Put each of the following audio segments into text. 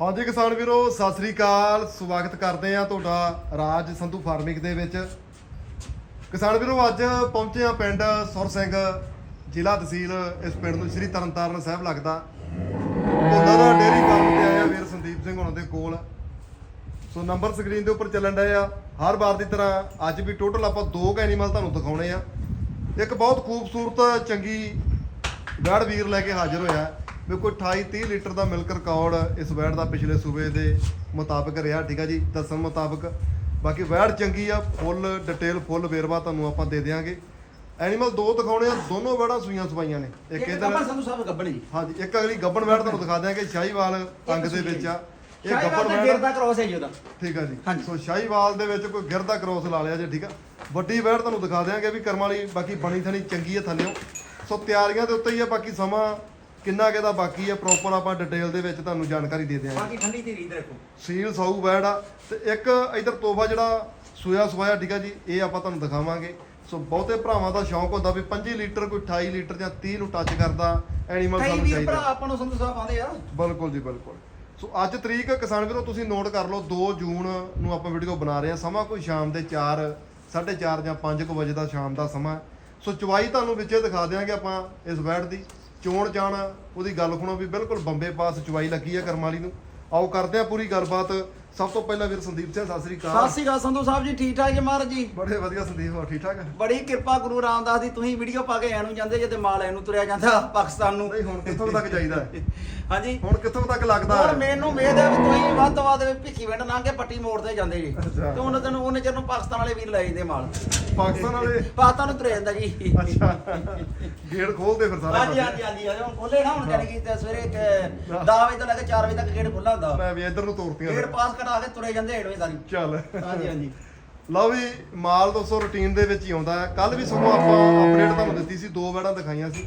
ਹਾਂਜੀ ਕਿਸਾਨ ਵੀਰੋ, ਸਤਿ ਸ੍ਰੀ ਅਕਾਲ। ਸਵਾਗਤ ਕਰਦੇ ਆ ਤੁਹਾਡਾ ਰਾਜ ਸੰਧੂ ਫਾਰਮਿੰਗ ਦੇ ਵਿੱਚ। ਕਿਸਾਨ ਵੀਰੋ, ਅੱਜ ਪਹੁੰਚੇ ਆ ਪਿੰਡ ਸੁਰ ਸਿੰਘ, ਜ਼ਿਲ੍ਹਾ ਤਹਿਸੀਲ, ਇਸ ਪਿੰਡ ਨੂੰ ਸ੍ਰੀ ਤਰਨਤਾਰਨ ਸਾਹਿਬ ਲੱਗਦਾ। ਉਹਨਾਂ ਦਾ ਡੇਅਰੀ ਫਾਰਮ ਤੇ ਆਇਆ, ਵੀਰ ਸੰਦੀਪ ਸਿੰਘ ਉਹਨਾਂ ਦੇ ਕੋਲ। ਸੋ ਨੰਬਰ ਸਕਰੀਨ ਦੇ ਉੱਪਰ ਚੱਲਣ ਡਏ ਆ। ਹਰ ਵਾਰ ਦੀ ਤਰ੍ਹਾਂ ਅੱਜ ਵੀ ਟੋਟਲ ਆਪਾਂ ਦੋ ਕੁ ਐਨੀਮਲ ਤੁਹਾਨੂੰ ਦਿਖਾਉਣੇ ਆ। ਇੱਕ ਬਹੁਤ ਖੂਬਸੂਰਤ, ਚੰਗੀ ਵੈੜ ਵੀਰ ਲੈ ਕੇ ਹਾਜ਼ਰ ਹੋਇਆ। ਹੈ। ਵੀ ਕੋਈ 28 30 ਲੀਟਰ ਦਾ ਮਿਲਕ ਰਿਕਾਰਡ ਇਸ ਵੈੜ ਦਾ ਪਿਛਲੇ ਸੂਬੇ ਦੇ ਮੁਤਾਬਕ ਰਿਹਾ ਠੀਕ ਆ ਜੀ? ਦੱਸਣ ਮੁਤਾਬਕ। ਬਾਕੀ ਵੈੜ ਚੰਗੀ ਆ ਫੁੱਲ ਡਿਟੇਲ ਫੁੱਲ ਵੇਰਵਾ ਤੁਹਾਨੂੰ ਆਪਾਂ ਦੇ ਦੇਵਾਂਗੇ ਐਨੀਮਲ ਦੋ ਦਿਖਾਉਣੇ ਆ ਦੋਨੋਂ ਵੈੜਾਂ ਸੂਈਆਂ ਸਵਾਈਆਂ ਨੇ। ਇੱਕ ਇਧਰ ਆਪਾਂ ਸਾਨੂੰ ਸਭ ਗੱਬਣ ਜੀ। ਹਾਂਜੀ ਇੱਕ ਅਗਲੀ ਗੱਬਣ ਵੈੜ ਤੁਹਾਨੂੰ ਦਿਖਾ ਦਿਆਂਗੇ ਸ਼ਾਹੀਵਾਲ ਅੰਗ ਦੇ ਵਿੱਚ ਆ। ਇਹ ਗੱਬਣ ਵੈੜ ਗਿਰ ਦਾ ਕ੍ਰੋਸ ਹੈ ਜੀ ਉਹਦਾ। ਠੀਕ ਆ ਜੀ। ਸੋ ਸ਼ਾਹੀਵਾਲ ਦੇ ਵਿੱਚ ਕੋਈ ਗਿਰਦਾ ਕ੍ਰੋਸ ਲਾ ਲਿਆ ਜੇ ਠੀਕ ਆ। ਵੱਡੀ ਵੈੜ ਤੁਹਾਨੂੰ ਦਿਖਾ ਦਿਆਂਗੇ ਵੀ ਕਰਮ ਵਾਲੀ ਬਾਕੀ ਬਣੀ ਥਣੀ ਚੰਗੀ ਆ ਥੱਲਿਓ। ਸੋ ਤਿਆਰੀਆਂ ਦੇ ਉੱਤੇ ਹੀ ਆ ਬਾਕੀ ਸਮਾਂ ਕਿੰਨਾ ਕੁ ਇਹਦਾ ਬਾਕੀ ਆ ਪ੍ਰੋਪਰ ਆਪਾਂ ਡਿਟੇਲ ਦੇ ਵਿੱਚ ਤੁਹਾਨੂੰ ਜਾਣਕਾਰੀ ਦੇ ਦਿਆਂਗੇ। ਬਾਕੀ ਠੰਡੀ ਦੀ ਰੀਤ ਰੱਖੋ। ਸੀਲ ਸਾਊ ਵੈੜ ਆ। ਤੇ ਇੱਕ ਇਧਰ ਤੋਹਫਾ ਜਿਹੜਾ ਸੋਇਆ ਸਵਾਇਆ ਠੀਕ ਆ ਜੀ ਇਹ ਆਪਾਂ ਤੁਹਾਨੂੰ ਦਿਖਾਵਾਂਗੇ। ਸੋ ਬਹੁਤੇ ਭਰਾਵਾਂ ਦਾ ਸ਼ੌਂਕ ਹੁੰਦਾ ਵੀ 25 ਲੀਟਰ ਕੋਈ 28 ਲੀਟਰ ਜਾਂ 30 ਨੂੰ ਟੱਚ ਕਰਦਾ ਐਨੀਮਲ ਕਈ ਸਾਨੂੰ ਵੀਰ ਭਰਾ ਚਾਹੀਦਾ ਆਪਾਂ ਨੂੰ ਸੰਧੂ ਸਾਹਿਬ ਆ। ਬਿਲਕੁਲ ਜੀ ਬਿਲਕੁਲ। ਸੋ ਅੱਜ ਤਰੀਕ ਕਿਸਾਨ ਵੀਰੋ ਤੁਸੀਂ ਨੋਟ ਕਰ ਲਓ 2 ਜੂਨ ਨੂੰ ਆਪਾਂ ਵੀਡੀਓ ਬਣਾ ਰਹੇ ਹਾਂ ਸਮਾਂ ਕੋਈ ਸ਼ਾਮ ਦੇ 4 4:30 ਜਾਂ 5 ਵਜੇ ਦਾ ਸ਼ਾਮ ਦਾ ਸਮਾਂ। ਹੈ। ਸੋ ਚਵਾਈ ਤੁਹਾਨੂੰ ਵਿੱਚੇ ਦਿਖਾ ਦਿਆਂਗੇ ਆਪਾਂ ਇਸ ਬੈਡ ਦੀ। ਚੋਣ ਚਾਣ ਉਹਦੀ ਗੱਲ ਸੁਣੋ ਵੀ ਬਿਲਕੁਲ ਬੰਬੇ ਪਾਸ ਚਵਾਈ ਲੱਗੀ ਹੈ ਕਰਮ ਵਾਲੀ ਨੂੰ। ਆਓ ਕਰਦੇ ਹਾਂ ਪੂਰੀ ਗੱਲਬਾਤ। ਸਭ ਤੋਂ ਪਹਿਲਾਂ ਵੀਰ ਸੰਦੀਪ ਸਿੰਘ ਸਤਿ ਸ੍ਰੀ ਸਤਿ ਅਕਾਲ ਸ੍ਰੀ ਅਕਾਲ ਸੰਧੂ ਸਾਹਿਬ ਜੀ ਠੀਕ ਠਾਕ ਜੀ ਮਹਾਰਾਜ ਜੀ? ਬੜੇ ਵਧੀਆ ਸੰਦੀਪ ਹੋ ਠੀਕ ਠਾਕ? ਬੜੀ ਕਿਰਪਾ ਗੁਰੂ ਰਾਮਦਾਸ ਦੀ ਤੁਸੀਂ ਵੀਡੀਓ ਪਾ ਕੇ ਐਨੂੰ ਜਾਂਦੇ ਜੇ ਤੇ ਮਾਲ ਐਨੂੰ ਤੁਰਿਆ ਜਾਂਦਾ ਪਾਕਿਸਤਾਨ ਨੂੰ। ਨਹੀਂ ਹੁਣ ਕਿੱਥੋਂ ਤੱਕ ਚਾਹੀਦਾ ਹੈ? ਹਾਂਜੀ। ਹੁਣ ਕਿੱਥੋਂ ਤੱਕ ਲੱਗਦਾ ਹੋਰ ਹੈ ਮੈਨੂੰ ਉਮੀਦ ਹੈ ਵੀ ਤੁਸੀਂ ਵੱਧ ਤੋਂ ਵੱਧ ਭਿੱਖੀ ਵਿੰਡ ਲੰਘ ਕੇ ਪੱਟੀ ਮੋੜ ਤੇ ਜਾਂਦੇ ਜੀ। ਅੱਛਾ। ਤੇ ਉਹਨਾਂ ਤੈਨੂੰ ਉਹਨੇ ਚਿਰ ਨੂੰ ਪਾਕਿਸਤਾਨ ਵਾਲੇ ਵੀਰ ਲੈ ਜਾਂਦੇ ਮਾਲ। ਪਾਕਿਸਤਾਨ ਵਾਲੇ? ਪਾਕਿਸਤਾਨ ਨੂੰ ਤੁਰਿਆ ਜਾਂਦਾ ਜੀ। ਅੱਛਾ। ਗੇੜ ਖੋਲਦੇ ਫਿਰ ਸਾਰੇ ਹਾਂਜੀ ਪਾਸੇ। ਹਾਂਜੀ ਹਾਂਜੀ ਹਾਂਜੀ, ਹੁਣ ਖੋਲੇ ਨਾ ਹੁਣ ਜਾਨੀ ਕਿ ਤੇ ਸਵੇਰੇ 10 ਵਜੇ ਤੋਂ ਲੈ ਕੇ 4 ਵਜੇ ਤੱਕ ਗੇਟ ਖੁੱਲਾ ਹੁੰਦਾ। ਮੈਂ ਵੀ ਇੱਧਰ ਨੂੰ ਤੋਰਤੀਆਂ ਗੇਟ। ਪਾਸ ਕਰਾ ਕੇ ਤੁਰੇ ਜਾਂਦੇ ਹੇਠਵੇਂ ਸਾਰੀ। ਚੱਲ। ਹਾਂਜੀ ਹਾਂਜੀ। ਲਓ ਵੀ ਮਾਲ ਦੋਸਤੋ ਰੁਟੀਨ ਦੇ ਵਿੱਚ ਹੀ ਆਉਂਦਾ ਕੱਲ ਵੀ ਸਗੋਂ ਆਪਾਂ ਅਪਡੇਟ ਤੁਹਾਨੂੰ ਦਿੱਤੀ ਸੀ ਦੋ ਵੈੜਾਂ ਦਿਖਾਈਆਂ ਸੀ।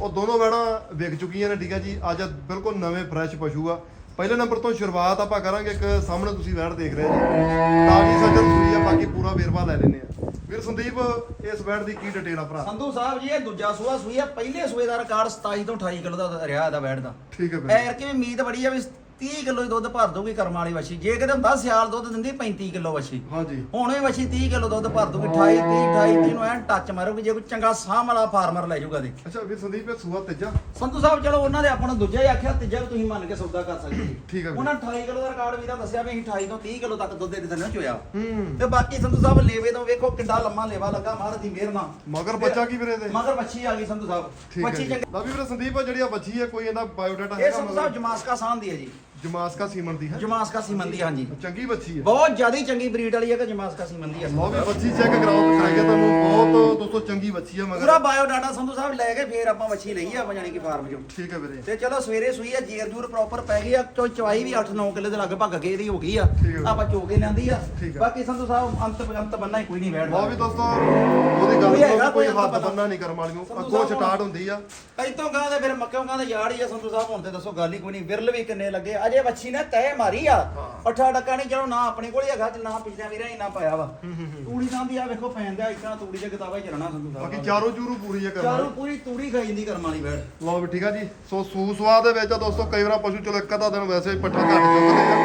ਉਹ ਦੋਨੋਂ ਵੈੜਾਂ ਵਿਕ ਚੁੱਕੀਆਂ ਨੇ ਠੀਕ ਹੈ ਜੀ। ਅੱਜ ਬਿਲਕੁਲ ਨਵੇਂ ਫਰੈਸ਼ ਪਸ਼ੂ ਆ। ਪਹਿਲੇ ਨੰਬਰ ਤੋਂ ਸ਼ੁਰੂਆਤ ਆਪਾਂ ਕਰਾਂਗੇ ਇੱਕ ਸਾਹਮਣੇ ਤੁਸੀਂ ਵੈੜ ਦੇਖ ਰਹੇ ਜੀ। ਤਾਜੀ ਸੱਜਣ ਸੂਈ ਆ ਬਾਕੀ ਪੂਰਾ ਵੇਰਵਾ ਲੈ ਲੈਨੇ ਆ। ਵੀਰ ਸੰਦੀਪ ਇਸ ਵੈੜ ਦੀ ਕੀ ਡਿਟੇਲ ਆ ਭਰਾ? ਸੰਧੂ ਸਾਹਿਬ ਜੀ ਇਹ ਦੂਜਾ ਸੂਆ ਸੂਈ ਆ। ਪਹਿਲੇ ਸੂਏ ਦਾ ਰਿਕਾਰਡ 27 ਤੋਂ 28 ਕਿਲੋ ਦਾ ਰਿਹਾ ਇਹਦਾ ਬੈਠ ਦਾ। ਠੀਕ ਹੈ ਐਰ ਕਿ ਉਮੀਦ ਬੜੀ ਆ ਵੀ 30 ਕਿਲੋ ਹੀ ਦੁੱਧ ਭਰ ਦੂਗੀ ਕਰਮ ਵਾਲੀ ਵਛੀ। ਜੇ ਕਿਤੇ ਹੁੰਦਾ ਸਿਆਲ ਦੁੱਧ ਦਿੰਦੀ 35 ਕਿਲੋ ਵਛੀ। ਹਾਂਜੀ। ਹੁਣ ਵੀ ਵਛੀ 30 ਕਿਲੋ ਦੁੱਧ ਭਰ ਦੂਗੀ 28 30 28 30 ਨੂੰ ਐਨ ਟੱਚ ਮਾਰੂਗੀ ਜੇ ਕੋਈ ਚੰਗਾ ਸਾਹ ਵਾਲਾ ਫਾਰਮਰ ਲੈ ਜਾਊਗਾ ਦੇ ਅੱਛਾ ਵੀਰ ਸੰਦੀਪ ਇਹ ਸੂਆ ਤੀਜਾ? ਸੰਧੂ ਸਾਹਿਬ ਚਲੋ ਉਹਨਾਂ ਦੇ ਆਪਾਂ ਨੂੰ ਦੂਜਾ ਹੀ ਆਖਿਆ ਤੀਜਾ ਵੀ ਤੁਸੀਂ ਮੰਨ ਕੇ ਸੌਦਾ ਕਰ ਸਕਦੇ ਜੀ ਠੀਕ ਹੈ ਵੀਰ। ਉਹਨਾਂ 28 ਕਿਲੋ ਦਾ ਰਿਕਾਰਡ ਵੀਰਾ ਦੱਸਿਆ ਵੀ ਅਸੀਂ 28 ਤੋਂ 30 ਕਿਲੋ ਤੱਕ ਦੁੱਧ ਦੇ ਦਿੰਦੇ ਚੋਇਆ। ਹੂੰ। ਤੇ ਬਾਕੀ ਸੰਧੂ ਸਾਹਿਬ ਲੇਵੇ ਤੋਂ ਵੇਖੋ ਕਿੱਡਾ ਲੰਮਾ ਲੇਵਾ ਲੱਗਾ ਮਹਾਰਾਜ ਦੀ ਮਿਹਰ ਨਾਲ। ਮਗਰ ਬੱਚਾ ਕੀ ਵੀਰੇ ਦੇ ਮਗਰ ਬੱਚੀ ਆ ਗਈ ਸੰਧੂ ਸਾਹਿਬ। ਠੀਕ ਹੈ ਬੱਚੀ ਜੀ। ਚੰਗੀ ਲਓ ਵੀ ਵੀਰੇ ਸੰਦੀਪ ਆ ਜਿਹੜੀ ਆ ਬੱਚੀ ਹੈ ਕੋਈ ਇਹਦਾ ਬਾਇਓਡਾਟਾ ਇਹ ਹੈਗਾ ਸੰਧੂ ਸਾਹਿਬ ਜਮਾਸਕਾ ਸਾਹ ਦੀ ਹੈ ਜੀ। ਜਮਾਸਕਾ ਸੀਮਨ ਦੀ ਹੈ? ਜਮਾਸਕਾ ਸੀਮਨ ਦੀ ਹਾਂਜੀ। ਚੰਗੀ ਬੱਚੀ ਹੈ। ਬਹੁਤ ਜ਼ਿਆਦਾ ਚੰਗੀ ਬਰੀਡ ਵਾਲੀ ਹੈ ਕਿ ਜਮਾਸਕਾ ਸੀਮਨ ਦੀ ਹੈ। ਵੀ ਬੱਚੀ ਚੈੱਕ ਕਰਾਓ ਕਰਾਈਏ ਤੁਹਾਨੂੰ। ਬਹੁਤ ਦੋਸਤੋ ਚੰਗੀ ਬੱਚੀ ਪੂਰਾ ਮਗਰ ਬਾਇਓ ਡਾਟਾ ਸੰਧੂ ਸਾਹਿਬ ਲੈ ਕੇ ਫੇਰ ਆਪਾਂ ਮੱਛੀ ਲਈ ਆ ਜਾਣੀ ਕਿ ਫਾਰਮ ਚੋਂ। ਠੀਕ ਹੈ ਵੀਰੇ। ਤੇ ਚਲੋ ਸਵੇਰੇ ਸੂਈ ਆ ਜੀਰ ਜੂਰ ਪ੍ਰੋਪਰ ਪੈ ਗਈ ਆ ਚੋ ਚਵਾਈ ਵੀ 8-9 ਕਿਲੋ ਦੇ ਲਗਭਗ ਕੇ ਇਹਦੀ ਹੋ ਗਈ ਆ। ਹੈ। ਆਪਾਂ ਚੋ ਕੇ ਲਿਆਂਦੀ ਆ। ਹੈ। ਬਾਕੀ ਸੰਧੂ ਸਾਹਿਬ ਅੰਤ ਅੰਤ ਬੰਨਾ ਹੀ ਕੋਈ ਨਹੀਂ ਬੈਠਦਾ। ਲਓ ਵੀ ਦੋਸਤੋ। ਕੋਈ ਹੱਥ। ਬੰਨਾ ਨਹੀਂ ਕਰਮ ਵਾਲੀਆਂ ਸੰਧੂ ਅੱਗੋਂ ਸਟਾਰਟ ਹੁੰਦੀ ਆ। ਇਤੋਂ ਗਾਂ ਦੇ ਫਿਰ ਮੱਕਿਓਂ ਗਾਂ ਦੇ ਯਾਰ ਹੀ ਆ ਸੰਧੂ ਸਾਹਿਬ ਹੁਣ ਤੇ ਦੱਸੋ ਗੱਲ ਹੀ ਕੋਈ ਨਹੀਂ। ਵਿਰਲ ਵੀ ਕਿੰਨੇ ਲੱਗੇ। ਅਜੇ ਬੱਚੀ ਨੇ ਤੈ ਮਾਰੀ ਆ। ਅੱਠਾ ਡੱਕਾ ਨਹੀਂ ਚਲੋ ਨਾ ਆਪਣੇ ਕੋਲ ਹੀ ਹੈਗਾ ਤੇ ਨਾ ਪਿਛਲੇ ਵੀਰਾਂ ਇੰਨਾ ਪਾਇਆ ਵਾ। ਤੂੜੀ ਤਾਂ ਦੀ ਆ ਵੇਖੋ ਪੈਂਦਾ ਇਤਨਾ ਤੂੜੀ ਦੇ ਕਿਤਾਬਾਂ ਹੀ ਚੱਲਣਾ ਸੰਧੂ ਸਾਹਿਬ। ਬਾਕੀ ਚਾਰੋ ਚੂਰੂ ਪੂਰੀ ਆ ਕਰਮ ਚਾਰੋਂ ਵਾਲੀ। ਪੂਰੀ ਤੂੜੀ ਖਾਈ ਜਾਂਦੀ ਕਰਮ ਵਾਲੀ ਬੈਠ। ਲਓ ਵੀ ਠੀਕ ਆ ਜੀ। ਸੋ ਸੂ ਸਵਾਦ ਦੇ ਵਿੱਚ ਆ ਦੋਸਤੋ ਕਈ ਵਾਰ ਪਸ਼ੂ ਚਲੋ ਇੱਕ ਅੱਧਾ ਦਿਨ ਵੈਸੇ ਹੀ ਪੱਠਾ ਘੱਟ ਚੁੱਕਦੇ ਆ।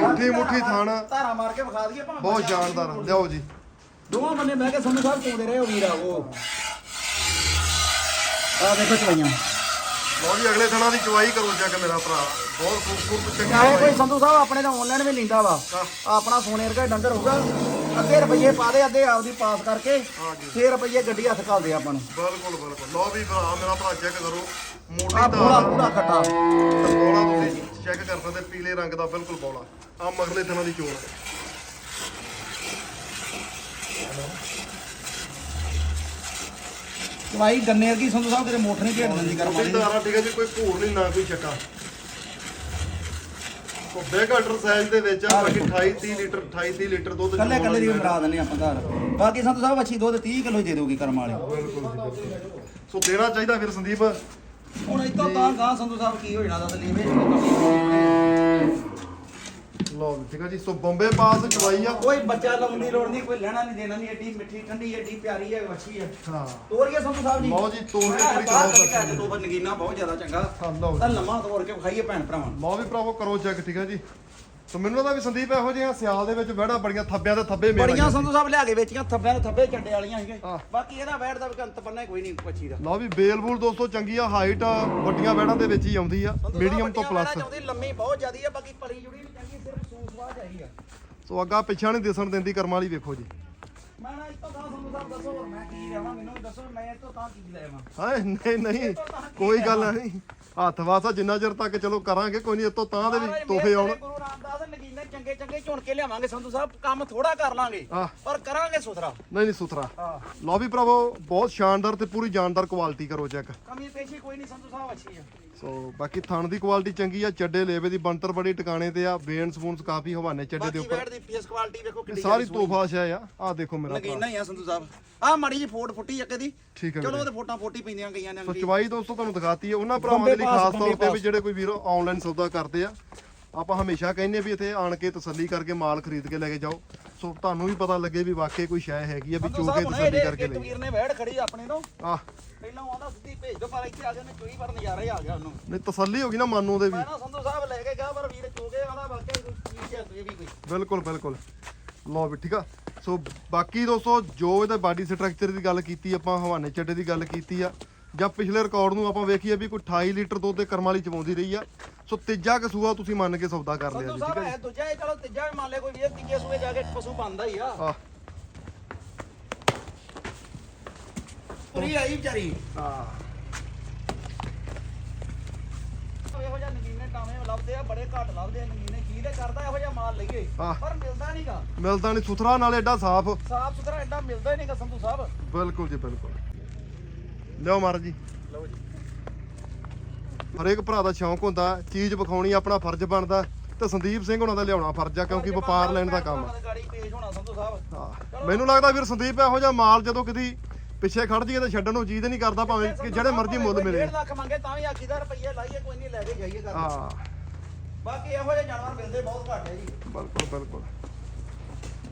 ਮੁੱਠੀ ਮੁੱਠੀ ਥਾਣ। ਧਾਰਾ ਮਾਰ ਕੇ ਵਿਖਾ ਦਈਏ ਭਾਵੇਂ ਬਹੁਤ ਆ। ਲਿਆਓ ਜੀ। ਦੋਵਾਂ ਬੰਨੇ ਬਹਿ ਕੇ ਸੰਧੂ ਸਾਹਿਬ ਚੋਦੇ ਰਹੇ ਹੋ ਵੀਰਾ ਉਹ। ਆ ਦੇਖੋ ਚਵਾਈਆਂ ਲਓ ਜੀ ਅਗਲੇ ਦਿਨਾਂ ਦੀ ਚਵਾਈ ਕਰੋ ਜਾ ਕੇ ਮੇਰਾ ਭਰਾ। ਬਹੁਤ ਖੂਬਸੂਰਤ ਚੰਗੀ ਚਾਹੇ ਕੋਈ ਸੰਧੂ ਸਾਹਿਬ ਆਪਣੇ ਤਾਂ ਆਨਲਾਈਨ ਵੀ ਲੈਂਦਾ ਵਾ। ਆਪਣਾ ਸੋਨੇ ਵਰਗਾ ਡੰਗਰ ਹੋਊਗਾ। ਅੱਧੇ ਰੁਪਏ ਪਾ ਦੇ ਅੱਧੇ ਆਪਦੀ ਪਾਸ ਕਰਕੇ। ਹਾਂਜੀ। ਫੇਰ ਰੁਪਏ ਗੱਡੀ ਹੱਥ ਘਾਲਦੇ ਆਪਾਂ ਨੂੰ। ਬਿਲਕੁਲ ਬਿਲਕੁਲ। ਲਓ ਵੀ ਭਰਾ ਮੇਰਾ ਭਰਾ ਚੈੱਕ ਕਰੋ। ਮੋਟੀ ਆ ਪੂਰਾ ਧਾਰ ਪੂਰਾ ਖੱਟਾ। ਬੋਲਾ ਤੁਸੀਂ ਚੈੱਕ ਕਰ ਸਕਦੇ ਪੀਲੇ ਰੰਗ ਦਾ ਬਿਲਕੁਲ ਬੋਲਾ। ਆ ਮਗਲੇ ਦਿਨਾਂ ਦੀ ਚੋਣ ਚਵਾਈ ਗੰਨੇ ਵਰਗੀ ਸੰਧੂ ਸਾਹਿਬ ਕਿਤੇ ਮੋਟਰ ਨਹੀਂ ਢੇੜ ਦਿੰਦੀ ਕਰਮ ਵਾਲੀ ਧਾਰਾ ਠੀਕ ਹੈ ਜੀ ਕੋਈ ਘੂਰ ਨਹੀਂ ਨਾ ਕੋਈ ਚੱਕਾ। ਉਹ ਬੇਗਾਟਰ ਸਾਈਜ਼ ਦੇ ਵਿੱਚ ਆ ਬਾਕੀ 28 30 ਲੀਟਰ 28 30 ਲੀਟਰ ਦੁੱਧ ਕੱਲੇ ਕੱਲੇ ਦੀ ਮਰਾ ਦਿੰਦੇ ਆਪਾਂ ਘਰ। ਬਾਕੀ ਸੰਧੂ ਸਾਹਿਬ ਅੱਛੀ ਦੁੱਧ 30 ਕਿਲੋ ਦੇ ਦੋਗੀ ਕਰਮ ਵਾਲੀ। ਸੋ ਦੇਣਾ ਚਾਹੀਦਾ ਫਿਰ ਸੰਦੀਪ। ਹੁਣ ਇਤੋਂ ਤਾਂ ਗਾਂ ਸੰਧੂ ਸਾਹਿਬ ਕੀ ਹੋ ਜਾਣਾ ਦੱਸ ਲੀਵੇ ਲਓ ਠੀਕ ਆ ਜੀ। ਸੋ ਬੰਬੇ ਪਾਸ ਚਵਾਈ ਆ। ਕੋਈ ਬੱਚਾ ਲਾਉਣ ਦੀ ਲੋੜ ਨਹੀਂ ਕੋਈ ਲੈਣਾ ਨਹੀਂ ਦੇਣਾ ਨਹੀਂ ਏਡੀ ਮਿੱਠੀ ਠੰਡੀ ਏਡੀ ਪਿਆਰੀ ਹੈ ਵੱਛੀ ਹੈ ਹਾਂ। ਤੋਰੀਏ ਸੰਧੂ ਸਾਹਿਬ ਜੀ। ਲਓ ਜੀ, ਤੋਰ ਕੇ ਮੈਂ ਪੂਰੀ ਬਾਹਰ ਕਰੋ ਕੱਢ ਕੇ ਅੱਜ ਦੋ ਵਾਰ ਨਗੀਨਾ ਬਹੁਤ ਜ਼ਿਆਦਾ ਚੰਗਾ। ਲਓ ਤਾਂ ਲੰਮਾ ਤੋੜ ਕੇ ਵਿਖਾਈਏ ਭੈਣ ਭਰਾਵਾਂ ਨੂੰ। ਲਓ ਵੀ ਭਰਾਵੋ ਕਰੋ ਚੈੱਕ ਠੀਕ ਆ ਜੀ। ਸੋ ਮੈਨੂੰ ਲੱਗਦਾ ਵੀ ਸੰਦੀਪ ਇਹੋ ਜਿਹੀਆਂ ਸਿਆਲ ਦੇ ਵਿੱਚ ਵੜਾ ਬੜੀਆਂ ਥੱਬਿਆਂ ਤੇ ਥੱਬੇ ਮੇਲ ਬੜੀਆਂ ਸੰਧੂ ਸਾਹਿਬ ਲਿਆ ਕੇ ਵੇਚੀਆਂ ਥੱਬਿਆਂ ਦੇ ਥੱਬੇ ਚੱਡੇ ਵਾਲੀਆਂ ਸੀਗੇ। ਬਾਕੀ ਇਹਦਾ ਵੈਟ ਦਾ ਵੀ ਅੰਤ ਪੰਨਾ ਕੋਈ ਨਹੀਂ ਵੱਛੀ ਦਾ। ਲਓ ਵੀ ਬੇਲ ਬੂਲ ਦੋਸਤੋ ਚੰਗੀ ਆ ਹਾਈਟ ਵੱਡੀਆਂ ਵੈੜਾਂ ਦੇ ਵਿੱਚ ਹੀ ਆਉਂਦੀ ਆ ਮੀਡੀਅਮ ਤੋਂ ਪਲੱਸ ਵੈੜਾਂ ਲੰਮੀ ਬਹੁਤ ਜ਼ਿਆਦੀ ਹੈ ਬਾਕੀ ਪਲੀ ਜੁੜੀ ਆਈ ਆ ਸੋ ਅੱਗਾ ਪਿੱਛਾ ਨਹੀਂ ਦਿਸਣ ਦਿੰਦੀ ਕਰਮਾਂ ਵਾਲੀ ਵੇਖੋ ਜੀ। ਮੈਂ ਨਾ ਇਸ ਤੋਂ ਤਾਂ ਸੰਧੂ ਸਾਹਿਬ ਦੱਸੋ ਹੋਰ ਮੈਂ ਕੀ ਲੈਵਾਂ ਮੈਨੂੰ ਦੱਸੋ ਮੈਂ ਇਹ ਤੋਂ ਤਾਂ ਕੀ ਲੈਵਾਂ ਹਾਏ ਨਹੀਂ ਨਹੀਂ ਕੋਈ ਗੱਲ ਨਹੀਂ। ਹੱਥ ਵਾਸਾ ਜਿੰਨਾ ਚਿਰ ਤੱਕ ਚਲੋ ਕਰਾਂਗੇ ਕੋਈ ਨਹੀਂ ਇਤੋਂ ਤਾਂ ਦੇ ਵੀ ਤੋਹਫੇ ਆਉਣ। ਗੁਰੂ ਰਾਮਦਾਸ ਨਗੀਨੇ ਚੰਗੇ ਚੰਗੇ ਚੁਣ ਕੇ ਲਿਆਵਾਂਗੇ ਸੰਧੂ ਸਾਹਿਬ ਕੰਮ ਥੋੜਾ ਕਰ ਲਾਂਗੇ ਆਹ। ਪਰ ਕਰਾਂਗੇ ਸੁਥਰਾ। ਨਹੀਂ ਨਹੀਂ ਸੁਥਰਾ। ਹਾਂ ਲਓ ਵੀ ਭਰਾਵੋ ਬਹੁਤ ਸ਼ਾਨਦਾਰ ਤੇ ਪੂਰੀ ਜਾਨਦਾਰ ਕੁਆਲਿਟੀ ਕਰੋ ਚੈੱਕ। ਕਮੀ ਪੇਸ਼ੀ ਕੋਈ ਨਹੀਂ ਸੰਧੂ ਸਾਹਿਬ ਅੱਛੀ ਆ। ਸੋ ਬਾਕੀ ਥਣ ਦੀ ਕੁਆਲਿਟੀ ਚੰਗੀ ਆ ਚੱਡੇ ਲੇਵੇ ਦੀ ਬੰਤਰ ਬੜੀ ਟਿਕਾਣੇ ਤੇ ਆ ਵੇਨ ਸਪੂਨਸ ਕਾਫੀ ਹਵਾਨੇ ਚੱਡੇ ਦੇ ਬਾਕੀ ਉੱਪਰ। ਬੈਡ ਦੀ ਫੇਸ ਕੁਆਲਿਟੀ ਵੇਖੋ ਇਹ ਕਿੰਨੀ ਸਾਰੀ ਤੋਹਫਾ ਸ਼ਾ ਆ। ਆ ਦੇਖੋ ਮੇਰਾ ਭਰਾ। ਨਗੀਨਾ ਹੀ ਆ ਸੰਧੂ ਸਾਹਿਬ। ਆ ਮਾੜੀ ਜੀ ਫੋਟ ਫੁੱਟੀ ਇੱਕ ਦੀ। ਠੀਕ ਹੈ ਚਲੋ ਵੀਰੇ। ਉਹਦੇ ਫੋਟਾਂ ਫੋਟੀ ਪੈਂਦੀਆਂ ਗਈਆਂ ਨੇ ਸੋ। ਚਵਾਈ ਦੋਸਤੋ ਤੁਹਾਨੂੰ ਦਿਖਾਤੀ ਹੈ ਉਹਨਾਂ ਭਰਾਵਾਂ ਦੇ ਲਈ ਖਾਸ ਤੌਰ ਤੇ ਵੀ। ਜਿਹੜੇ ਕੋਈ ਵੀਰੋ ਆਨਲਾਈਨ ਸੌਦਾ ਕਰਦੇ ਆ ਆਪਾਂ ਹਮੇਸ਼ਾ ਕਹਿੰਦੇ ਵੀ ਇੱਥੇ ਆਣ ਕੇ ਤਸੱਲੀ ਕਰਕੇ ਮਾਲ ਖਰੀਦ ਕੇ ਲੈ ਕੇ ਜਾਓ। ਸੋ ਤੁਹਾਨੂੰ ਵੀ ਪਤਾ ਲੱਗੇ ਵੀ ਵਾਕਈ ਕੋਈ ਸ਼ੈ ਹੈਗੀ ਆ ਵੀ ਚੋ ਕੇ ਤਸੱਲੀ ਕਰਕੇ ਲਈ ਵੀਰ ਨੇ ਵੈੜ ਖੜੀ ਆਪਣੇ ਤੋਂ। ਆ ਪਹਿਲਾਂ ਆਉਂਦਾ ਸਿੱਧੀ ਭੇਜ ਦੋ ਪਰ ਇੱਥੇ ਆ ਗਿਆ ਨੇ ਚੋਈ ਪਰ ਨਜ਼ਾਰਾ ਆ ਗਿਆ ਉਹਨੂੰ। ਨਹੀਂ ਤਸੱਲੀ ਹੋ ਗਈ ਨਾ ਮਨ ਨੂੰ ਉਹਦੇ ਵੀ। ਮੈਂ ਨਾ ਸੰਧੂ ਸਾਹਿਬ ਲੈ ਕੇ ਗਿਆ ਪਰ ਵੀਰ ਚੋ ਕੇ ਆਉਂਦਾ ਵਾਕਿਆ ਕੋਈ ਚੀਜ਼ ਹੈ ਵੀ ਕੋਈ। ਬਿਲਕੁਲ ਬਿਲਕੁਲ। ਲਓ ਵੀ ਠੀਕ ਆ। ਸੋ ਬਾਕੀ ਦੋਸਤੋ ਜੋ ਇਹਦਾ ਬਾਡੀ ਸਟਰਕਚਰ ਦੀ ਗੱਲ ਕੀਤੀ ਆਪਾਂ ਹਵਾਨੇ ਚੱਡੇ ਦੀ ਗੱਲ ਕੀਤੀ ਆ। ਜਾਂ ਪਿਛਲੇ ਰਿਕਾਰਡ ਨੂੰ ਆਪਾਂ ਵੇਖੀਏ ਵੀ ਕੋਈ 28 ਲੀਟਰ ਦੁੱਧ ਤੇ ਕਰਮ ਵਾਲੀ ਚਵਾਉਂਦੀ ਰਹੀ ਆ। ਸੋ ਤੀਜਾ ਕਸੂਆ ਤੁਸੀਂ ਮੰਨ ਕੇ ਸੌਦਾ ਕਰ ਲਿਆ ਸੰਧੂ ਜੀ ਠੀਕ ਹੈ ਦੂਜਾ ਇਹ ਚਲੋ ਤੀਜਾ ਵੀ ਮੰਨ ਲੈ ਕੋਈ ਵੀਰ ਤੀਜੇ ਸੂਏ ਜਾ ਕੇ ਪਸ਼ੂ ਬੰਦਾ ਹੀ ਆ। ਆ ਪੂਰੀ ਆਈ ਵਿਚਾਰੀ। ਆ ਇਹੋ ਜਿਹਾ ਨਗੀਨੇ ਟਾਵੇਂ ਲੱਭਦੇ ਆ ਬੜੇ ਘੱਟ ਲੱਭਦੇ ਆ ਨਗੀਨੇ ਕੀ ਦੇ ਕਰਦਾ ਇਹੋ ਜਿਹਾ ਮਾਲ ਲਈਏ ਆਹ। ਪਰ ਮਿਲਦਾ ਨਹੀਂਗਾ ਮਿਲਦਾ ਨਹੀਂ ਸੁਥਰਾ ਨਾਲੇ ਐਡਾ ਸਾਫ਼। ਸਾਫ਼ ਸੁਥਰਾ ਐਡਾ ਮਿਲਦਾ ਹੀ ਨਹੀਂਗਾ ਸੰਧੂ ਸਾਹਿਬ। ਬਿਲਕੁਲ ਜੀ ਬਿਲਕੁਲ। ਲਿਓ ਮਹਾਰਾਜ ਜੀ। ਲਓ ਜੀ। ਹਰੇਕ ਭਰਾ ਦਾ ਸ਼ੌਂਕ ਹੁੰਦਾ ਚੀਜ਼ ਵਿਖਾਉਣੀ ਆਪਣਾ ਫਰਜ਼ ਬਣਦਾ ਤੇ ਸੰਦੀਪ ਸਿੰਘ ਉਹਨਾਂ ਦਾ ਲਿਆਉਣਾ ਫਰਜ਼ ਆ ਕਿਉਂਕਿ ਵਪਾਰ ਲੈਣ ਦਾ ਕੰਮ ਆ। ਗਾੜੀ ਪੇਸ਼ ਹੋਣਾ ਸੰਧੂ ਸਾਹਿਬ ਹਾਂ। ਮੈਨੂੰ ਲੱਗਦਾ ਵੀਰ ਸੰਦੀਪ ਇਹੋ ਜਿਹਾ ਮਾਲ ਜਦੋਂ ਕਦੀ ਪਿੱਛੇ ਖੜ ਜੀਏ ਤਾਂ ਛੱਡਣ ਨੂੰ ਜੀਦ ਨਹੀਂ ਕਰਦਾ ਭਾਵੇਂ ਕਿ ਜਿਹੜੇ ਮਰਜ਼ੀ ਮੁੱਲ ਮਿਲੇ। 1.5 ਲੱਖ ਮੰਗੇ ਤਾਂ ਵੀ ਆਖੀਦਾ ਰੁਪਈਏ ਲਾਈਏ ਕੋਈ ਨਹੀਂ ਲੈ ਕੇ ਜਾਈਏ ਗੱਲ ਹਾਂ। ਬਾਕੀ ਇਹੋ ਜਿਹੇ ਜਾਨਵਰ ਮਿਲਦੇ ਬਹੁਤ ਘੱਟ ਹੈ ਜੀ। ਬਿਲਕੁਲ ਬਿਲਕੁਲ।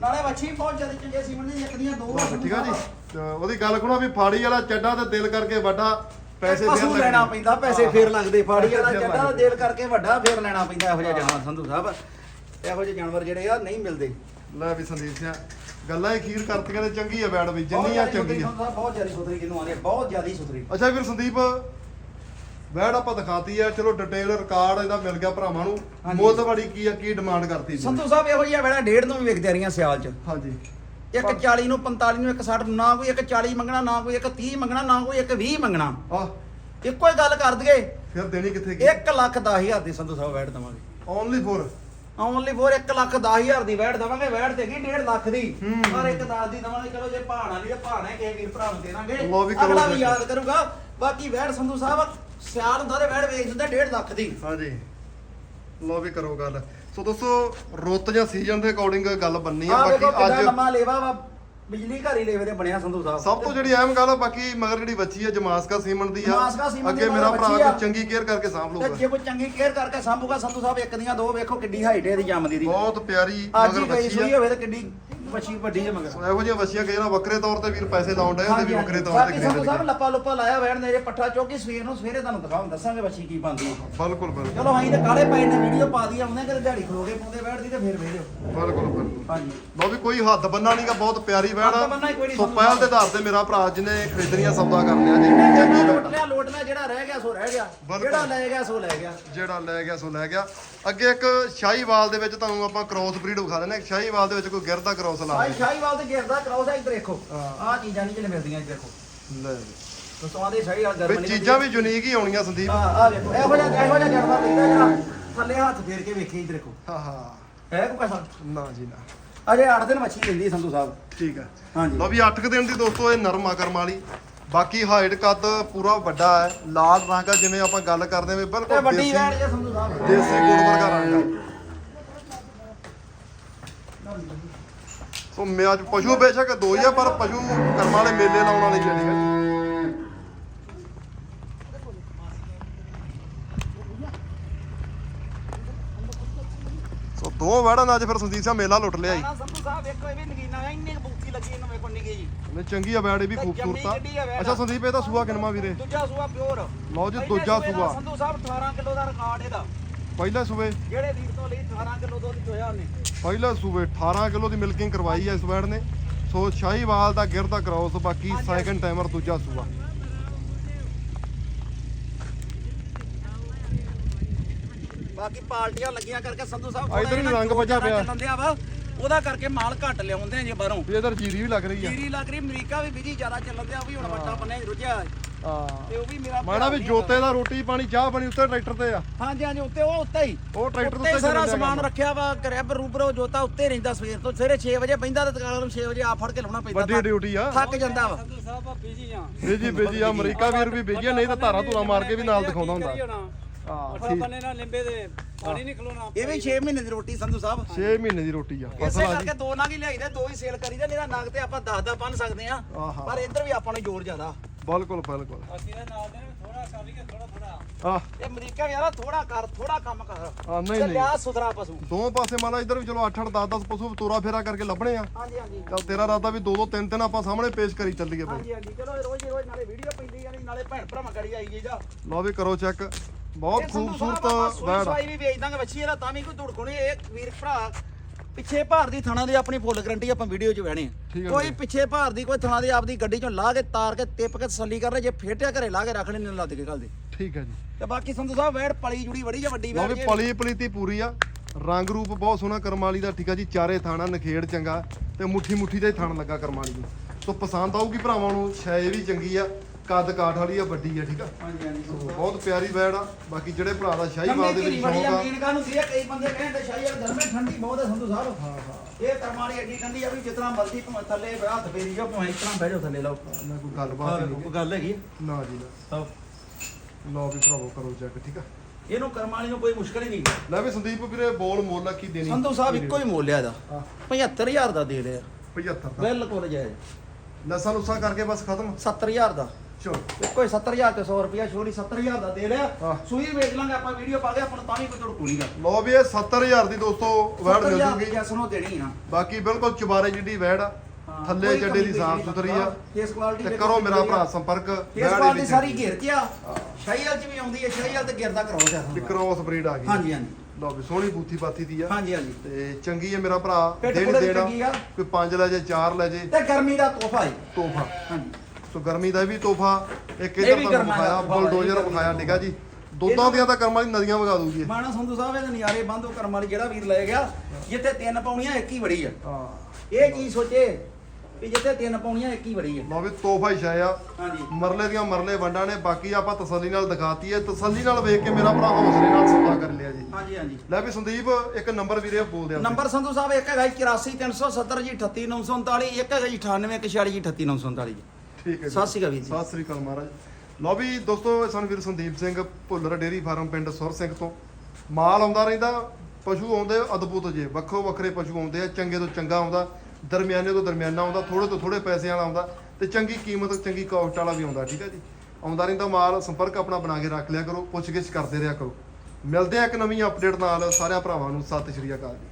ਨਾਲੇ ਵੱਛੀ ਬਹੁਤ ਜ਼ਿਆਦਾ ਚੰਗੇ ਸੀ ਮੰਨੇ ਇੱਕ ਦੀਆਂ ਦੋ ਬਸ ਠੀਕ ਆ ਜੀ। ਤੇ ਉਹਦੀ ਗੱਲ ਸੁਣੋ ਵੀ ਫਾੜੀ ਵਾਲਾ ਚੱਡਾ ਤੇ ਦਿਲ ਕਰਕੇ ਵੱਡਾ। ਪੈਸੇ ਪੈਸੇ ਫੇਰ ਲੈਣਾ ਪੈਂਦਾ ਪੈਸੇ ਫੇਰ ਲੱਗਦੇ ਫਾੜੀ ਵਾਲਾ ਫੇਰ ਲੱਗਦੇ। ਦੇਲ ਕਰਕੇ ਵੱਡਾ ਫੇਰ ਲੈਣਾ ਪੈਂਦਾ ਇਹੋ ਜਿਹੇ ਜਾਨਵਰ ਸੰਧੂ ਸਾਹਿਬ। ਇਹੋ ਜਿਹੇ ਜਾਨਵਰ ਜਿਹੜੇ ਆ ਨਹੀਂ ਮਿਲਦੇ। ਲੈ ਵੀ ਸੰਦੀਪ ਸਿੰਘ ਗੱਲਾਂ ਹੀ ਖੀਰ ਕਰਤੀਆਂ ਤੇ ਚੰਗੀ ਆ ਬੈੜ ਵੀ ਜਿੰਨੀ ਆ ਚੰਗੀ ਆ ਬਹੁਤ ਜ਼ਿਆਦਾ ਸੁਥਰੀ ਕਿਨੂੰ ਆਉਂਦੀ ਬਹੁਤ ਜ਼ਿਆਦਾ ਸੁਥਰੀ। ਅੱਛਾ ਵੀਰ ਸੰਦੀਪ ਵੈੜ ਆਪਾਂ ਦਿਖਾਤੀ ਆ ਚਲੋ ਡਿਟੇਲ ਰਿਕਾਰਡ ਇਹਦਾ ਮਿਲ ਗਿਆ ਭਰਾਵਾਂ ਨੂੰ। ਵਾਲੀ ਕੀ ਆ ਕੀ ਡਿਮਾਂਡ ਕਰਤੀ ਸੰਧੂ ਸਾਹਿਬ ਇਹੋ ਜਿਹਾ ਵੇੜਾ ਡੇਢ ਨੂੰ ਵੀ ਵਿਕਦੇ ਰਹੀਆਂ ਸਿਆਲ 'ਚ। ਹਾਂਜੀ। ਇੱਕ 40 ਨੂੰ 45 ਨੂੰ ਇੱਕ 60 ਨੂੰ ਨਾ ਕੋਈ ਇੱਕ 40 ਮੰਗਣਾ ਨਾ ਕੋਈ ਇੱਕ 30 ਮੰਗਣਾ ਨਾ ਕੋਈ ਇੱਕ 20 ਮੰਗਣਾ। ਆ ਇੱਕੋ ਹੀ ਗੱਲ ਕਰ ਦਈਏ। ਫਿਰ ਦੇਣੀ ਕਿੱਥੇ ਕੀ 1 ਲੱਖ 10 ਹਜ਼ਾਰ ਦੀ ਸੰਧੂ ਸਾਹਿਬ ਵੈਟ ਦਵਾਂਗੇ। Only four only four 1 lakh 10 ਹਜ਼ਾਰ ਦੀ ਵੈਟ ਦਵਾਂਗੇ। ਵੈਟ ਤੇ ਹੈਗੀ 1.5 ਲੱਖ ਦੀ। ਹੂੰ। ਪਰ ਇੱਕ 10 ਦੀ ਦਵਾਂਗੇ। ਚਲੋ ਜੇ ਭਾਣਾ ਨਹੀਂ ਤੇ ਭਾਣਾ ਕਿਸੇ ਵੀਰ ਭਰਾ ਨੂੰ ਦੇਣਾਗੇ ਲਓ ਵੀ ਕਰੋ ਅਗਲਾ ਵੀ। ਯਾਦ ਕਰੂਗਾ। ਬਾਕੀ ਵੈਟ ਸੰਧੂ ਸਾਹਿਬ ਸਿਆਲ ਹੁੰਦਾ ਤੇ ਵੈਟ ਵੇਚ ਦਿੰਦਾ 1.5 ਲੱਖ ਦੀ। ਹਾਂਜੀ। ਲੋ ਵੀ ਕਰੋ ਗੱਲ। ਸੋ ਦੋਸਤੋ ਰੁੱਤ ਜਾਂ ਸੀਜ਼ਨ ਦੇ ਅਕੋਰਡਿੰਗ ਗੱਲ ਬੰਨੀ ਆ ਬਾਕੀ ਅੱਜ ਲੰਮਾ ਲੇਵਾ ਵਾ ਬਿਜਲੀ ਘਰ ਹੀ ਲੇਵੇ ਤੇ ਬਣਿਆ ਸੰਧੂ ਸਾਹਿਬ। ਸਭ ਤੋਂ ਜਿਹੜੀ ਅਹਿਮ ਗੱਲ ਆ ਬਾਕੀ ਮਗਰ ਜਿਹੜੀ ਬੱਚੀ ਆ ਜਮਾਸਕਾ ਸੀਮਨ ਦੀ ਆ ਜਮਾਸਕਾ ਸੀਮਨ ਦੀ ਅੱਗੇ ਮੇਰਾ ਭਰਾ ਬੱਚੀ ਆ। ਕੋਈ ਚੰਗੀ ਕੇਅਰ ਕਰਕੇ ਸਾਂਭ ਤੇ ਲੂਗਾ ਜੇ ਕੋਈ ਚੰਗੀ ਕੇਅਰ ਕਰਕੇ ਸਾਂਭੂਗਾ ਸੰਧੂ ਸਾਹਿਬ ਇੱਕ ਦੀਆਂ ਦੋ ਵੇਖੋ ਕਿੱਡੀ ਹਾਈਟ ਹੈ ਇਹਦੀ ਜੰਮਦੀ ਦੀ। ਬਹੁਤ ਪਿਆਰੀ ਅੱਜ ਮਗਰ ਹੀ ਗਈ ਬੱਚੀ ਸੂਈ ਆ ਹੋਵੇ ਤੇ ਕਿੱਡੀ ਬੱਚੀ ਵੱਡੀ ਜੇ ਮਗਰ। ਸੋ ਇਹੋ ਜਿਹੀਆਂ ਬੱਚੀਆਂ ਕਈ ਵਾਰ ਵੱਖਰੇ ਤੌਰ ਤੇ ਵੀਰ ਪੈਸੇ ਲਾਉਣ ਡਏ ਹੁੰਦੇ ਵੀ ਵੱਖਰੇ ਤੌਰ ਤੇ ਬਾਕੀ ਲਈਏ ਲੱਪਾ ਲੁੱਪਾ ਲਾਇਆ ਵੈਣ ਨੇ ਜੇ ਪੱਠਾ ਚੋਕੀ ਸਵੇਰ ਨੂੰ ਸਵੇਰੇ ਤੁਹਾਨੂੰ ਦਿਖਾਉਂ ਦੱਸਾਂਗੇ ਬੱਚੀ ਕੀ ਹੈ। ਬਿਲਕੁਲ ਬਿਲਕੁਲ। ਚਲੋ ਅਸੀਂ ਤੇ ਕਾਲੇ ਪਾਈ ਨੇ ਵੀਡੀਓ ਪਾ ਦੀ ਆਉਂਦੇ ਕਿ ਦਿਹਾੜੀ ਖਲੋ ਕੇ ਪਾਉਂਦੇ ਵੈਣ ਦੀ ਤੇ ਫੇਰ ਵੇਖਿਓ ਬਿਲਕੁਲ ਬਿਲਕੁਲ। ਹਾਂਜੀ। ਲੋ ਵੀ ਕੋਈ ਹੱਦ ਬੰਨਾ ਨਹੀਂਗਾ ਬਹੁਤ ਪਿਆਰੀ ਵੈੜ ਹੱਦ ਬੰਨਾ ਹੀ ਕੋਈ ਨਹੀਂ ਸੋ ਸਾਨੂੰ ਪਹਿਲ ਦੇ ਆਧਾਰ ਤੇ ਮੇਰਾ ਭਰਾ ਜਿਹਨੇ ਖਰੀਦਣੀਆਂ ਸੌਦਾ ਕਰ ਲਿਆ ਜੀ। ਲੋਟ ਲਿਆ ਲੋਟ ਲਿਆ ਜਿਹੜਾ ਰਹਿ ਗਿਆ ਸੋ ਰਹਿ ਗਿਆ। ਬਿਲਕੁਲ। ਜਿਹੜਾ ਲੈ ਗਿਆ ਸੋ ਲੈ ਗਿਆ। ਜਿਹੜਾ ਲੈ ਗਿਆ ਸੋ ਲੈ ਗਿਆ। ਅੱਗੇ ਇੱਕ ਸ਼ਾਹੀਵਾਲ ਦੇ ਵਿੱਚ ਤੁਹਾਨੂੰ ਆਪਾਂ ਕ੍ਰੋਸ ਬਰੀਡ ਵਿਖਾ ਦਿੰਦੇ ਹਾਂ। ਸ਼ਾਹੀਵਾਲ ਦੇ ਵਿੱਚ ਕੋਈ ਗਿਰਦਾ ਕ੍ਰੋਸ ਲਾ ਆਈ ਦੇ ਸ਼ਾਹੀਵਾਲ ਤੇ ਗਿਰਦਾ ਕਰਾਉਸ ਹੈ ਇੱਧਰ ਦੇਖੋ। ਹਾਂ। ਆਹ ਚੀਜ਼ਾਂ ਨਹੀਂ ਜਿਹੜੇ ਮਿਲਦੀਆਂ ਇੱਧਰ ਦੇਖੋ। ਲੈ। ਜੀ ਦੋਸਤਾਂ ਦੇ ਸ਼ਾਹੀਵਾਲ ਵੀ ਗਰਮ ਚੀਜ਼ਾਂ ਵੀ ਯੂਨੀਕ ਹੀ ਆਉਣੀਆਂ ਸੰਦੀਪ। ਆ ਆ ਵੇਖੋ ਇਹੋ ਜਿਹਾ ਇਹੋ ਜਿਹਾ ਜਾਨਵਰ ਲੈਂਦਾ ਜਿਹੜਾ ਥੱਲੇ ਹੱਥ ਫੇਰ ਕੇ ਵੇਖੀ ਇੱਧਰ ਦੇਖੋ। ਹਾਂ ਹਾਂ। ਹੈ ਕੋਈ ਕਸਾ ਨਾ ਜੀ ਨਾ। ਅਜੇ 8 ਦਿਨ ਮੱਛੀ ਹੈ ਸੰਧੂ ਸਾਹਿਬ। ਠੀਕ ਹੈ ਹਾਂਜੀ। ਲਓ ਵੀ 8 ਦਿਨ ਦੀ ਦੋਸਤੋ ਇਹ ਨਰਮ ਆ ਕਰਮ ਵਾਲੀ। ਬਾਕੀ ਹਾਈਟ ਕੱਦ ਪੂਰਾ ਵੱਡਾ ਹੈ ਲਾਲ ਰੰਗ ਆ ਜਿਵੇਂ ਆਪਾਂ ਗੱਲ ਕਰਦੇ ਹਾਂ ਵੀ ਤੇ ਬਿਲਕੁਲ ਵੱਡੀ ਦੇਸੀ ਜੇ ਸੰਧੂ ਸਾਹਿਬ ਦੇਸੀ ਗੁੜ ਵਰਗਾ ਰੰਗ ਆ। ਸੋ ਮੈਂ ਅੱਜ ਪਸ਼ੂ ਬੇਸ਼ੱਕ ਦੋ ਹੀ ਆ ਪਰ ਪਸ਼ੂ ਕਰਮ ਵਾਲੇ ਮੇਲੇ ਲਾਉਣ ਵਾਲੇ ਜਿਹੜੇ ਆ ਸੋ ਦੋ ਵੜਾ ਨਾਲ ਅੱਜ ਫਿਰ ਸੰਦੀਪ ਸਿੰਘ ਮੇਲਾ ਲੁੱਟ ਲਿਆ ਜੀ। ਨਾ ਸੰਧੂ ਸਾਹਿਬ ਵੇਖੋ ਇਹ ਵੀ ਨਗੀਨਾ ਆ ਇੰਨੀ ਕੁ ਬੂਕੀ ਲੱਗੀ ਇਹਨੂੰ ਵੇਖੋ ਨਿੱਕੀ ਜੀ। ਨੇ ਚੰਗੀ ਆ ਬੈੜ ਇਹ ਵੀ ਤੇ ਖੂਬਸੂਰਤ ਜੰਮੀ ਆ ਆ ਵੈੜ। ਅੱਛਾ ਸੰਦੀਪ ਇਹ ਤਾਂ ਸੂਆ ਕਿਨਮਾ ਵੀਰੇ? ਦੂਜਾ ਸੂਆ ਪਿਓਰ। ਲਓ ਜੀ ਦੂਜਾ ਸੂਆ। ਸੰਧੂ ਸਾਹਿਬ 18 ਕਿਲੋ ਦਾ ਰਿਕਾਰਡ ਇਹਦਾ। ਪਹਿਲੇ ਸੂਬੇ ਜਿਹੜੇ ਵੀਰ ਤੋਂ ਲਈ 18 ਕਿਲੋ ਦੁੱਧ ਚੋਇਆ ਉਹਨੇ। ਪਹਿਲੇ ਸੂਬੇ 18 ਕਿਲੋ ਦੀ ਮਿਲਕਿੰਗ ਕਰਵਾਈ ਹੈ ਇਸ ਬੈੜ ਨੇ। ਸੋ ਸ਼ਾਹੀਵਾਲ ਦਾ ਗਿਰਦਾ ਕਰਾਉਸ ਬਾਕੀ ਸੈਕੰਡ ਟਾਈਮਰ ਦੂਜਾ ਸੂਆ। ਬਾਕੀ ਪਾਰਟੀਆਂ ਲੱਗੀਆਂ ਕਰਕੇ ਸੰਧੂ ਸਾਹਿਬ ਆ ਇੱਧਰ ਵੀ ਥੋੜ੍ਹਾ ਰੰਗ ਜ਼ਿਆਦਾ ਪਿਆ। ਚੱਲਣ ਵਾ। ਉਹਦਾ ਕਰਕੇ ਮਾਲ ਘੱਟ ਲਿਆਉਂਦੇ ਆ ਜੀ ਬਾਹਰੋਂ। ਤੇ ਇਧਰ ਜੀਰੀ ਵੀ ਲੱਗ ਰਹੀ ਆ। ਜੀਰੀ ਲੱਗ ਰਹੀ ਅਮਰੀਕਾ ਵੀ ਬਿਜ਼ੀ ਜ਼ਿਆਦਾ ਚੱਲਣ ਦਿਆ ਉਹ ਵੀ ਹੁਣ ਵੱਡਾ ਬੰਨੇ ਰੁਝਿਆ ਹਾਂ। ਤੇ ਉਹ ਵੀ ਮੇਰਾ ਮਾਣਾ ਵੀ ਭਰਾ ਜੋਤੇ ਦਾ ਰੋਟੀ ਪਾਣੀ ਚਾਹ ਪਾਣੀ ਉੱਤੇ ਟਰੈਕਟਰ ਤੇ ਆ। ਹਾਂਜੀ ਹਾਂਜੀ ਉੱਤੇ ਉਹ ਉੱਤੇ ਹੀ। ਉਹ ਟਰੈਕਟਰ ਉੱਤੇ ਉੱਤੇ ਸਾਰਾ ਚੱਲਣ ਡਿਆ ਸਮਾਨ ਕੰਮ। ਰੱਖਿਆ ਵਾ ਕਰੈਬ ਰੂਬਰੋ ਜੋਤਾ ਉੱਤੇ ਰਹਿੰਦਾ ਸਵੇਰ ਤੋਂ। ਸਵੇਰੇ 6 ਵਜੇ ਬੈਂਦਾ ਤੇ ਤਕਾਲ ਨੂੰ 6 ਵਜੇ ਆ ਫੜ ਕੇ ਲਾਉਣਾ ਪੈਂਦਾ ਵੱਡੀ ਡਿਊਟੀ ਆ। ਥੱਕ ਜਾਂਦਾ ਵਾ। ਸੰਧੂ ਸਾਹਿਬ ਆ ਬਿਜ਼ੀ ਆ। ਬੀਜੀ ਬੀਜੀ ਆ ਅਮਰੀਕਾ ਵੀਰ ਵੀ ਬੀਜੀ ਆ ਨਹੀਂ ਤਾਂ ਧਾਰਾ ਧੂਰਾ ਮਾਰ ਕੇ ਵੀ ਨਾਲ ਦਿਖਾਉਂਦਾ ਹੁੰਦਾ। ਹਾਂ। ਲਿੰਬੇ ਦੇ ਪਾਣੀ ਨਹੀਂ ਖਲੋਣਾ। ਇਹ ਵੀ 6 ਮਹੀਨੇ ਦੀ ਰੋਟੀ ਸੰਧੂ ਸਾਹਿਬ। 6 ਮਹੀਨੇ ਦੀ ਰੋਟੀ ਆ ਇਸੇ ਫਸਲ ਆ ਜੀ ਕਰਕੇ ਦੋ ਨਗ ਹੀ ਲਿਆਈਦੇ ਦੋ ਹੀ ਸੇਲ ਕਰੀਦੇ ਨਹੀਂ ਤਾਂ ਨਗ ਤੇ ਆਪਾਂ 10 10 ਬੰਨ ਸਕਦੇ ਆ ਆਹਾ। ਪਰ ਇੱਧਰ ਵੀ ਆਪਾਂ ਨੂੰ ਜ਼ੋਰ ਜ਼ਿਆਦਾ। ਬਿਲਕੁਲ ਬਿਲਕੁਲ। ਅਸੀਂ ਦੇ ਨਾਲ ਦੇ ਥੋੜਾ ਕਰ ਲਈਏ ਥੋੜਾ ਥੋੜਾ ਆ ਇਹ ਅਮਰੀਕਾ ਵੀ ਯਾਰਾ ਥੋੜਾ ਕਰ ਥੋੜਾ ਕੰਮ ਕਰ। ਆ ਨਹੀਂ ਤੇ ਨਹੀਂ। ਲਿਆ ਸੁਥਰਾ ਪਸ਼ੂ। ਦੋ ਪਾਸੇ ਮਾਲਾ ਇੱਧਰ ਵੀ ਚਲੋ 8 8 10 10 ਪਸ਼ੂ ਤੋਰਾ ਫੇਰਾ ਕਰਕੇ ਲੱਭਣੇ ਆ। ਹਾਂਜੀ ਹਾਂਜੀ। ਚੱਲ ਤੇਰਾ ਰਾਤਾ ਵੀ ਦੋ ਦੋ ਤਿੰਨ ਤਿੰਨ ਆਪਾਂ ਸਾਹਮਣੇ ਪੇਸ਼ ਕਰੀ ਚੱਲੀਏ ਬਈ। ਹਾਂਜੀ ਹਾਂਜੀ। ਚਲੋ ਰੋਜ਼ ਹੀ ਰੋਜ਼ ਨਾਲੇ ਵੀਡੀਓ ਪੈਂਦੀ ਆ ਨਾਲੇ ਭੈਣ ਭਰਾਵਾਂ ਕਰੀ ਆਈ ਜੀ ਜਾ ਲਓ ਵੀ ਕਰੋ ਚੈੱਕ। ਬਹੁਤ ਖੂਬਸੂਰਤ ਵੈੜ ਆ। ਵੀ ਵੇਚ ਦਾਂਗੇ ਬੱਚੀ ਇਹਦਾ ਤਾਂ ਵੀ ਕੋਈ ਧੁੜਕੁਣੀ ਇਹ ਵੀਰ ਭਰਾ ਪਿੱਛੇ ਭਾਰ ਦੀ ਥਣਾ ਦੀ ਆਪਣੀ ਫੁੱਲ ਗਰੰਟੀ ਆਪਾਂ ਵੀਡੀਓ 'ਚ ਵਹਿਣੇ ਕੋਈ ਜੀ। ਪਿੱਛੇ ਭਾਰ ਦੀ ਕੋਈ ਥਣਾ ਦੀ ਆਪਦੀ ਗੱਡੀ 'ਚੋਂ ਲਾ ਕੇ ਤਾਰ ਕੇ ਟਿੱਪ ਕੇ ਤਸੱਲੀ ਕਰ ਲੈ ਜੇ ਫੇਟਿਆ ਘਰੇ ਲਾ ਕੇ ਰੱਖ ਲੈਣੇ ਲੱਦ ਕੇ ਕੱਲ ਦੇ। ਠੀਕ ਹੈ ਜੀ। ਤੇ ਬਾਕੀ ਸੰਧੂ ਸਾਹਿਬ ਵੈੜ ਪਲੀ ਜੁੜੀ ਬੜੀ ਆ ਵੱਡੀ ਵੈੜ ਜੀ। ਪਲੀ ਪਲੀਤੀ ਪੂਰੀ ਆ। ਰੰਗ ਰੂਪ ਬਹੁਤ ਸੋਹਣਾ ਕਰਮਾਲੀ ਦਾ ਠੀਕ ਆ ਜੀ। ਚਾਰੇ ਥਾਣਾ ਨਖੇੜ ਚੰਗਾ। ਤੇ ਮੁੱਠੀ ਮੁੱਠੀ ਦਾ ਹੀ ਥਣ ਲੱਗਾ ਕਰਮਾਲੀ ਨੂੰ। ਸੋ ਪਸੰਦ ਆਊਗੀ ਭਰਾਵਾਂ ਨੂੰ ਛੇ ਵੀ ਚੰਗੀ ਆ। ਕੱਦ ਕਾਠ ਵਾਲੀ ਆ ਵੱਡੀ ਆ ਠੀਕ ਆ? ਹਾਂਜੀ ਹਾਂਜੀ ਸੋ ਬਹੁਤ ਪਿਆਰੀ ਵੈੜ ਆ। ਬਾਕੀ ਜਿਹੜੇ ਭਰਾ ਦਾ ਸ਼ਾਹੀਵਾਲ ਦੇ ਵਿੱਚ ਬੜੀ ਸ਼ੌਂਕ ਆ। ਕਈ ਬੰਦੇ ਕਹਿੰਦੇ ਸ਼ਾਹੀ ਵਾਲ ਗਰਮੇ ਠੰਡੀ ਬਹੁਤ ਹੈ ਸੰਧੂ ਸਾਹਿਬ। ਹਾਂ ਹਾਂ। ਇਹ ਕਰਮਾਲੀ ਐਡੀ ਠੰਡੀ ਆ ਵੀ ਜਿਤਨਾ ਮਰਜ਼ੀ ਭਾਵੇਂ ਥੱਲੇ ਹੱਥ ਫੇਰੀ ਜਾਓ ਭਾਵੇਂ ਇਤਨਾ ਬਹਿ ਜਾਓ ਥੱਲੇ ਲਾਓ। ਨਾ ਕੋਈ ਗੱਲਬਾਤ ਨਹੀਂ ਕੋਈ ਗੱਲ ਹੈਗੀ ਨਾ ਜੀ ਨਾ। ਲਓ ਵੀ ਭਰਾਵੋ ਕਰੋ ਚੈੱਕ ਠੀਕ ਆ? ਇਹਨੂੰ ਕਰਮਾਲੀ ਨੂੰ ਕੋਈ ਮੁਸ਼ਕਲ ਹੀ ਨਹੀਂ ਲੈ ਵੀ ਸੰਦੀਪ ਵੀਰੇ ਬੋਲ ਮੁੱਲ ਕੀ ਦੇਣੀ? ਸੰਧੂ ਸਾਹਿਬ ਇੱਕੋ ਹੀ ਮੁੱਲ ਆ ਇਹਦਾ। ਹਾਂ। 75000 ਦਾ ਦੇ ਲਿਆ 75 ਦਾ ਬਿਲਕੁਲ ਜਾਇਜ਼। ਨਸਲ ਉਸਾ ਕਰਕੇ ਬਸ ਖਤਮ। 70000 ਦਾ। ਚਲੋ ਇੱਕੋ ਹੀ 70000 ਤੇ 100 ਰੁਪਿਆ ਛੋੜੀ 70000 ਦਾ ਦੇ ਲਿਆ ਹਾਂ। ਸੂਈ ਵੇਚ ਲਾਂਗੇ ਆਪਾਂ ਵੀਡੀਓ ਪਾ ਕੇ ਆਪਾਂ ਨੂੰ ਤਾਂ ਵੀ ਕੋਈ ਧੜਕੂਣੀ ਗਾ ਲਓ ਵੀ ਇਹ 70000 ਦੀ ਦੋਸਤੋ ਵੈੜ ਮਿਲ ਜੂਗੀ ਜੈਸ ਨੂੰ ਦੇਣੀ ਆ। ਬਾਕੀ ਬਿਲਕੁਲ ਚੁਬਾਰੇ ਜਿੱਡੀ ਵੈੜ ਆ। ਹਾਂ, ਥੱਲੇ ਕੋਈ ਜੱਡੇ ਦੀ ਸਾਫ਼ ਨਹੀਂ। ਸੁਥਰੀ ਆ। ਫੇਸ ਕੁਆਲਿਟੀ ਤੇ ਕਰੋ ਮੇਰਾ ਭਰਾ ਸੰਪਰਕ ਵੈੜ ਕੁਆਲਿਟੀ ਵਿੱਚ ਸਾਰੀ ਘੇਰ ਕੇ ਆ। ਸ਼ਾਹੀਵਾਲ ਚ ਵੀ ਆਉਂਦੀ ਹੈ ਸ਼ਾਹੀਵਾਲ ਤੇ ਗਿਰਦਾ ਕਰਾਓ ਜਾ ਕ੍ਰੋਸ ਬਰੀਡ ਆ ਗਈ। ਹਾਂਜੀ ਹਾਂਜੀ। ਲਓ ਵੀ ਸੋਹਣੀ ਬੂਥੀ ਬਾਥੀ ਦੀ ਆ। ਹਾਂਜੀ ਹਾਂਜੀ। ਤੇ ਚੰਗੀ ਹੈ ਮੇਰਾ ਭਰਾ। ਪਿੱਠ ਦੇਣ ਪੁੜੇ ਦੀ ਦੇਣਾ ਚੰਗੀ ਆ। ਕੋਈ 5 ਲੈ ਜੇ 4 ਲੈ ਜੇ। ਤੇ ਗਰਮੀ ਦਾ ਤੋਹਫਾ ਹੈ ਤੋਹਫਾ। ਹਾਂਜੀ। ਸੋ ਗਰਮੀ ਦਾ ਵੀ ਤੋਹਫਾ ਇੱਕ ਇਹ ਵੀ ਤੁਹਾਨੂੰ ਗਰਮਾਂ ਦਾ ਵਿਖਾਇਆ ਤੋਹਫ਼ਾ ਬੁਲਡੋਜ਼ਰ ਵਿਖਾਇਆ ਨਿਕਾ ਜੀ? ਦੁੱਧਾਂ ਦੀਆਂ ਤਾਂ ਕਰਮਾਂ ਦੀ ਨਦੀਆਂ ਵਗਾ ਦੂਗੀ ਇਹ। ਮਾਣਾ ਸੰਧੂ ਸਾਹਿਬ ਇਹਦੇ ਨਿਆਰੇ ਬੰਦ ਉਹ ਕਰਮ ਵਾਲੀ ਜਿਹੜਾ ਵੀਰ ਲੈ ਗਿਆ ਜਿੱਥੇ ਤਿੰਨ ਪਾਉਣੀਆਂ ਇੱਕ ਹੀ ਬੜੀ ਆ। ਹਾਂ। ਇਹ ਚੀਜ਼ ਸੋਚੇ ਵੀ ਜਿੱਥੇ ਤਿੰਨ ਪਾਉਣੀਆਂ ਇੱਕ ਹੀ ਬੜੀ ਆ। ਲਓ ਵੀ ਤੋਹਫਾ ਹੀ ਸ਼ਾਇਆ ਹਾਂਜੀ। ਮਰਲੇ ਦੀਆਂ ਮਰਲੇ ਵੰਡਾਂ ਨੇ ਬਾਕੀ ਆਪਾਂ ਤਸੱਲੀ ਨਾਲ ਦਿਖਾਤੀ ਹੈ। ਤਸੱਲੀ ਨਾਲ ਵੇਖ ਕੇ ਮੇਰਾ ਭਰਾ ਹੌਸਲੇ ਨਾਲ ਸੌਦਾ ਕਰ ਲਿਆ ਜੀ। ਹਾਂਜੀ ਹਾਂਜੀ। ਲੈ ਵੀ ਸੰਦੀਪ ਇੱਕ ਨੰਬਰ ਵੀਰੇ ਬੋਲ ਦਿਆ ਨੰਬਰ ਸੰਧੂ ਸਾਹਿਬ ਇੱਕ ਹੈਗਾ ਜੀ 84370 ਜੀ 38939 ਇੱਕ ਹੈਗਾ ਜੀ 9846 ਜੀ 38939 ਜੀ। ਠੀਕ ਹੈ ਜੀ। ਸਤਿ ਸ਼੍ਰੀ ਅਕਾਲ ਵੀਰ ਜੀ। ਸਤਿ ਸ੍ਰੀ ਅਕਾਲ ਮਹਾਰਾਜ। ਲਓ ਵੀ ਦੋਸਤੋ ਸਾਨੂੰ ਵੀਰ ਸੰਦੀਪ ਸਿੰਘ ਭੁੱਲਰ ਡੇਰੀ ਫਾਰਮ ਪਿੰਡ ਸੁਰ ਸਿੰਘ ਤੋਂ ਮਾਲ ਆਉਂਦਾ ਰਹਿੰਦਾ ਪਸ਼ੂ ਆਉਂਦੇ ਅਦਭੁਤ ਜੇ ਵੱਖੋ ਵੱਖਰੇ ਪਸ਼ੂ ਆਉਂਦੇ ਆ ਚੰਗੇ ਤੋਂ ਚੰਗਾ ਆਉਂਦਾ ਦਰਮਿਆਨੇ ਤੋਂ ਦਰਮਿਆਨਾ ਆਉਂਦਾ ਥੋੜੇ ਤੋਂ ਥੋੜੇ ਪੈਸਿਆਂ ਵਾਲਾ ਆਉਂਦਾ ਤੇ ਚੰਗੀ ਕੀਮਤ ਚੰਗੀ ਕਾਸਟ ਵਾਲਾ ਵੀ ਆਉਂਦਾ ਠੀਕ ਹੈ ਜੀ? ਆਉਂਦਾ ਰਹਿੰਦਾ ਮਾਲ ਸੰਪਰਕ ਆਪਣਾ ਬਣਾ ਕੇ ਰੱਖ ਲਿਆ ਕਰੋ ਪੁੱਛ ਗਿੱਛ ਕਰਦੇ ਰਿਹਾ ਕਰੋ। ਮਿਲਦੇ ਆ ਇੱਕ ਨਵੀਂ ਅਪਡੇਟ ਨਾਲ ਸਾਰਿਆਂ ਭਰਾਵਾਂ ਨੂੰ ਸਤਿ ਸ਼੍ਰੀ ਅਕਾਲ ਜੀ।